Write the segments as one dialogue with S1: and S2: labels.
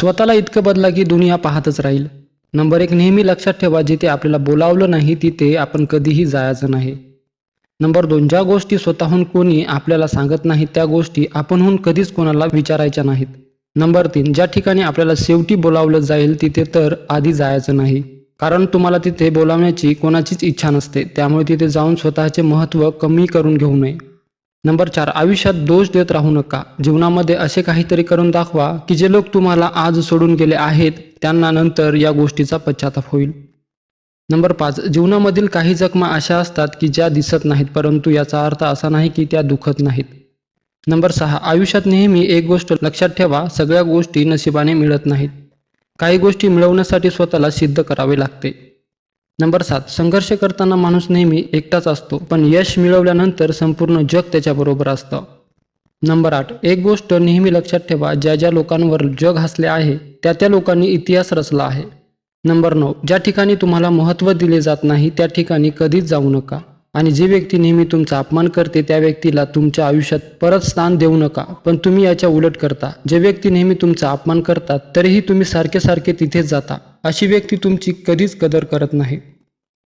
S1: स्वतःला इतकं बदला की दुनिया पाहतच राहील. नंबर एक नेहमी लक्षात ठेवा जिथे आपल्याला बोलावलं नाही तिथे आपण कधीही जायचं नाही. नंबर दोन ज्या गोष्टी स्वतःहून कोणी आपल्याला सांगत नाही त्या गोष्टी आपणहून कधीच कोणाला विचारायच्या नाहीत. नंबर तीन ज्या ठिकाणी आपल्याला शेवटी बोलावलं जाईल तिथे तर आधी जायचं नाही. कारण तुम्हाला तिथे बोलावण्याची कोणाचीच इच्छा नसते त्यामुळे तिथे जाऊन स्वतःचे महत्त्व कमी करून घेऊ नये. नंबर चार आयुष्यात दोष देत राहू नका. जीवनामध्ये असे काहीतरी करून दाखवा की जे लोक तुम्हाला आज सोडून गेले आहेत त्यांना नंतर या गोष्टीचा पश्चाताप होईल. नंबर पाच जीवनामधील काही जखमा अशा असतात की ज्या दिसत नाहीत परंतु याचा अर्थ असा नाही की त्या दुखत नाहीत. नंबर सहा आयुष्यात नेहमी एक गोष्ट लक्षात ठेवा सगळ्या गोष्टी नशिबाने मिळत नाहीत. काही गोष्टी मिळवण्यासाठी स्वतःला सिद्ध करावे लागते. नंबर सात संघर्ष करताना माणूस नेहमी एकटाच असतो पण यश मिळवल्यानंतर संपूर्ण जग त्याच्याबरोबर असतं. नंबर आठ एक गोष्ट नेहमी लक्षात ठेवा ज्या ज्या लोकांवर जग हसले आहे त्या त्या लोकांनी इतिहास रचला आहे. नंबर नऊ ज्या ठिकाणी तुम्हाला महत्त्व दिले जात नाही त्या ठिकाणी कधीच जाऊ नका. आणि जी व्यक्ती नेहमी तुमचा अपमान करते त्या व्यक्तीला तुमच्या आयुष्यात परत स्थान देऊ नका. पण तुम्ही याच्या उलट करता. जे व्यक्ती नेहमी तुमचा अपमान करतात तरीही तुम्ही सारखे सारखे तिथेच जाता. अशी व्यक्ती तुमची कधीच कदर करत नाही.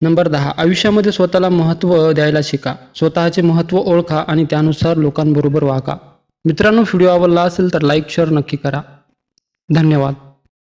S1: नंबर दहा. आयुष्यामध्ये स्वतःला महत्त्व द्यायला शिका. स्वतःचे महत्त्व ओळखा आणि त्यानुसार लोकांबरोबर वागा. मित्रांनो व्हिडिओ आवडला असेल तर लाईक शेअर नक्की करा. धन्यवाद.